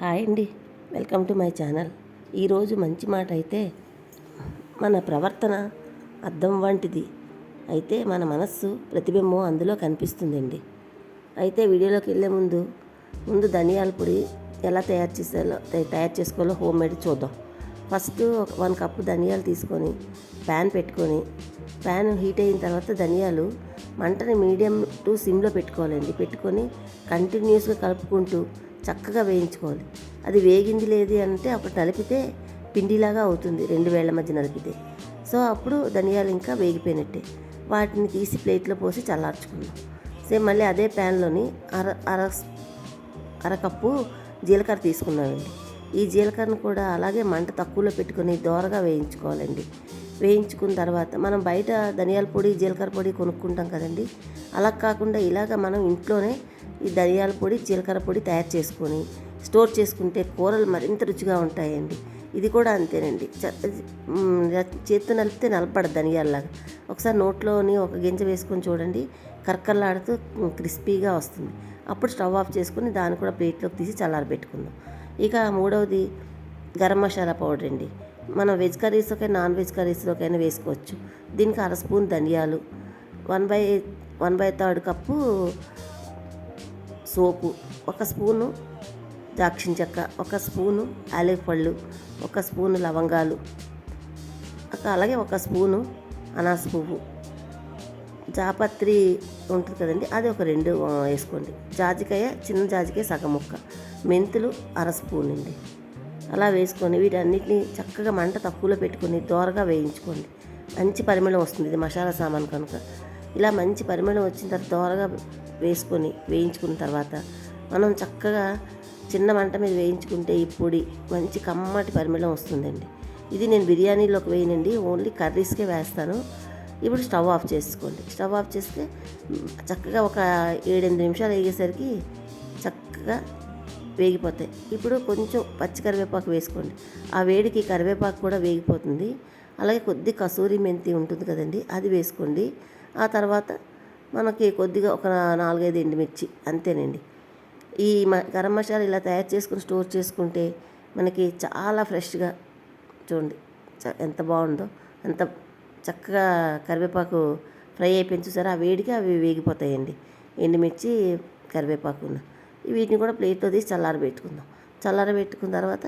Hi అండి. Welcome to my channel. ఈరోజు మంచి మాట అయితే మన ప్రవర్తన అద్దం వంటిది. అయితే మన మనస్సు ప్రతిబింబం అందులో కనిపిస్తుందండి. అయితే వీడియోలోకి వెళ్ళే ముందు ముందు ధనియాల పొడి ఎలా తయారు చేసాలో తయారు చేసుకోవాలో హోమ్ మేడ్ చూద్దాం. ఫస్ట్ ఒక వన్ కప్పు ధనియాలు తీసుకొని ప్యాన్ పెట్టుకొని ప్యాన్ హీట్ అయిన తర్వాత ధనియాలు మంటని మీడియం టు సిమ్లో పెట్టుకోవాలండి. పెట్టుకొని కంటిన్యూస్గా కలుపుకుంటూ చక్కగా వేయించుకోవాలి. అది వేగింది లేదు అంటే అప్పుడు నలిపితే పిండిలాగా అవుతుంది రెండు వేళ్ళ మధ్య నలిపితే. సో అప్పుడు ధనియాలు ఇంకా వేగిపోయినట్టే. వాటిని తీసి ప్లేట్లో పోసి చల్లార్చుకున్నాం సేమ్ మళ్ళీ అదే ప్యాన్లోని అర అర అరకప్పు జీలకర్ర తీసుకున్నామండి ఈ జీలకర్రను కూడా అలాగే మంట తక్కువలో పెట్టుకొని దోరగా వేయించుకోవాలండి. వేయించుకున్న తర్వాత మనం బయట ధనియాల పొడి జీలకర్ర పొడి కొనుక్కుంటాం కదండి. అలా కాకుండా ఇలాగ మనం ఇంట్లోనే ఈ ధనియాల పొడి జీలకర్ర పొడి తయారు చేసుకొని స్టోర్ చేసుకుంటే కూరలు మరింత రుచిగా ఉంటాయండి. ఇది కూడా అంతేనండి. చేత్తో నలిపితే నలపడ ధనియాలలాగా. ఒకసారి నోట్లోని ఒక గింజ వేసుకొని చూడండి. కర్కర్లాడుతూ క్రిస్పీగా వస్తుంది. అప్పుడు స్టవ్ ఆఫ్ చేసుకుని దాన్ని కూడా ప్లేట్లోకి తీసి చల్లారబెట్టుకుందాం. ఇక మూడవది గరం మసాలా పౌడర్ అండి. మనం వెజ్ కర్రీస్లోకైనా నాన్ వెజ్ కర్రీస్లోకైనా వేసుకోవచ్చు. దీనికి అర స్పూన్ ధనియాలు one by one by third cup సోపు ఒక స్పూను దాక్షిణ చెక్క ఒక స్పూను ఆలివ్ పళ్ళు ఒక స్పూను లవంగాలు అలాగే ఒక స్పూను అనాస పువ్వు. జాపత్రి ఉంటుంది కదండి అది ఒక రెండు వేసుకోండి. జాజికాయ చిన్న జాజికాయ సగం ముక్క. మెంతులు అర స్పూన్ అండి. అలా వేసుకొని వీటన్నిటిని చక్కగా మంట తక్కువలో పెట్టుకొని దోరగా వేయించుకోండి. మంచి పరిమళం వస్తుంది ఇది మసాలా సామాన్ కనుక. ఇలా మంచి పరిమళం వచ్చిన తర్వాత దోరగా వేసుకొని వేయించుకున్న తర్వాత మనం చక్కగా చిన్న మంట మీద వేయించుకుంటే ఈ పొడి మంచి కమ్మటి పరిమళం వస్తుందండి. ఇది నేను బిర్యానీలోకి వేయనండి ఓన్లీ కర్రీస్కే వేస్తాను. ఇప్పుడు స్టవ్ ఆఫ్ చేసుకోండి. స్టవ్ ఆఫ్ చేస్తే చక్కగా ఒక ఏడెనిమిది నిమిషాలు వేగేసరికి చక్కగా వేగిపోతాయి. ఇప్పుడు కొంచెం పచ్చి కరివేపాకు వేసుకోండి. ఆ వేడికి కరివేపాకు కూడా వేగిపోతుంది. అలాగే కొద్ది కసూరి మెంతి ఉంటుంది కదండి అది వేసుకోండి. ఆ తర్వాత మనకి కొద్దిగా ఒక నాలుగైదు ఎండుమిర్చి అంతేనండి. ఈ మ గరం మసాలా ఇలా తయారు చేసుకుని స్టోర్ చేసుకుంటే మనకి చాలా ఫ్రెష్గా చూడండి ఎంత బాగుందో ఎంత చక్కగా కరివేపాకు ఫ్రై అయిపోయింది చూసారా? ఆ వేడికి అవి వేగిపోతాయండి. ఎండుమిర్చి కరివేపాకు వీటిని కూడా ప్లేట్లో తీసి చల్లారబెట్టుకుందాం చల్లారబెట్టుకున్న తర్వాత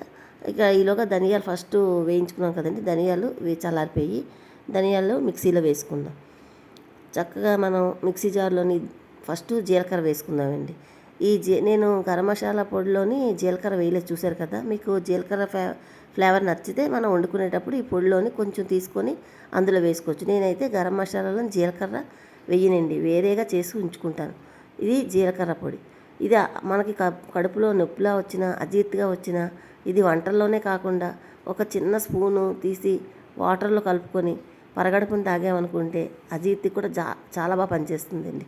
ఇక ఈలోగా ధనియాలు ఫస్ట్ వేయించుకున్నాం కదండి ధనియాలు చల్లారిపోయి ధనియాలు మిక్సీలో వేసుకుందాం. చక్కగా మనం మిక్సీ జార్లోని ఫస్ట్ జీలకర్ర వేసుకుందామండి. ఈ జీ నేను గరం మసాలా పొడిలోని జీలకర్ర వేయలేదు చూశారు కదా? మీకు జీలకర్ర ఫ్లే ఫ్లేవర్ నచ్చితే మనం వండుకునేటప్పుడు ఈ పొడిలోని కొంచెం తీసుకొని అందులో వేసుకోవచ్చు. నేనైతే గరం మసాలాలో జీలకర్ర వెయ్యనండి వేరేగా చేసి ఉంచుకుంటాను. ఇది జీలకర్ర పొడి. ఇది మనకి కడుపులో నొప్పిలా వచ్చినా అజీర్తిగా వచ్చిన ఇది వంటల్లోనే కాకుండా ఒక చిన్న స్పూను తీసి వాటర్లో కలుపుకొని పరగడుపుని తాగామనుకుంటే అజీర్తి కూడా జా చాలా బాగా పనిచేస్తుందండి.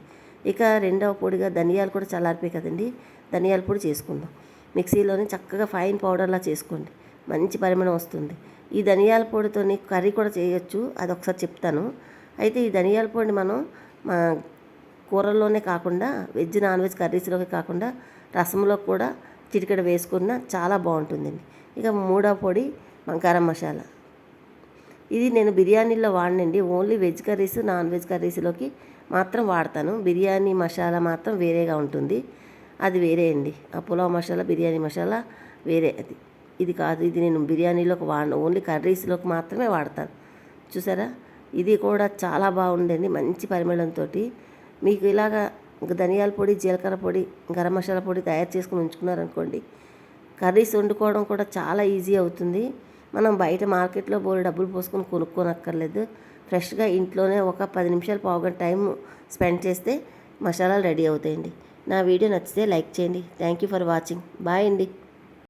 ఇక రెండవ పొడిగా ధనియాలు కూడా చల్లారిపోయి కదండి. ధనియాల పొడి చేసుకుందాం. మిక్సీలోని చక్కగా ఫైన్ పౌడర్లా చేసుకోండి. మంచి పరిమాణం వస్తుంది. ఈ ధనియాల పొడితో కర్రీ కూడా చేయొచ్చు. అది ఒకసారి చెప్తాను. అయితే ఈ ధనియాల పొడిని మనం మా కూరల్లోనే కాకుండా వెజ్ నాన్ వెజ్ కర్రీస్లోకి కాకుండా రసంలో కూడా చిటికెడ వేసుకున్న చాలా బాగుంటుందండి. ఇక మూడవ పొడి గరం మసాలా. ఇది నేను బిర్యానీలో వాడినండి. Only veg curries non veg కర్రీస్లోకి మాత్రం వాడతాను. బిర్యానీ మసాలా మాత్రం వేరేగా ఉంటుంది. అది వేరే అండి. ఆ పులావ్ మసాలా బిర్యానీ మసాలా వేరే అది. ఇది కాదు ఇది నేను బిర్యానీలోకి వాడను. ఓన్లీ కర్రీస్లోకి మాత్రమే వాడతాను. చూసారా? ఇది కూడా చాలా బాగుండండి మంచి పరిమళంతో మీకు ఇలాగా ధనియాల పొడి జీలకర్ర పొడి గరం మసాలా పొడి తయారు చేసుకుని ఉంచుకున్నారనుకోండి కర్రీస్ వండుకోవడం కూడా చాలా ఈజీ అవుతుంది. మనం బయట మార్కెట్లో బోల్ డబ్బులు పోసుకొని కొనుక్కోనక్కర్లేదు. ఫ్రెష్గా ఇంట్లోనే ఒక పది నిమిషాలు పావుగంట టైం స్పెండ్ చేస్తే మసాలాలు రెడీ అవుతాయండి. నా వీడియో నచ్చితే లైక్ చేయండి. Thank you for watching. Bye అండి.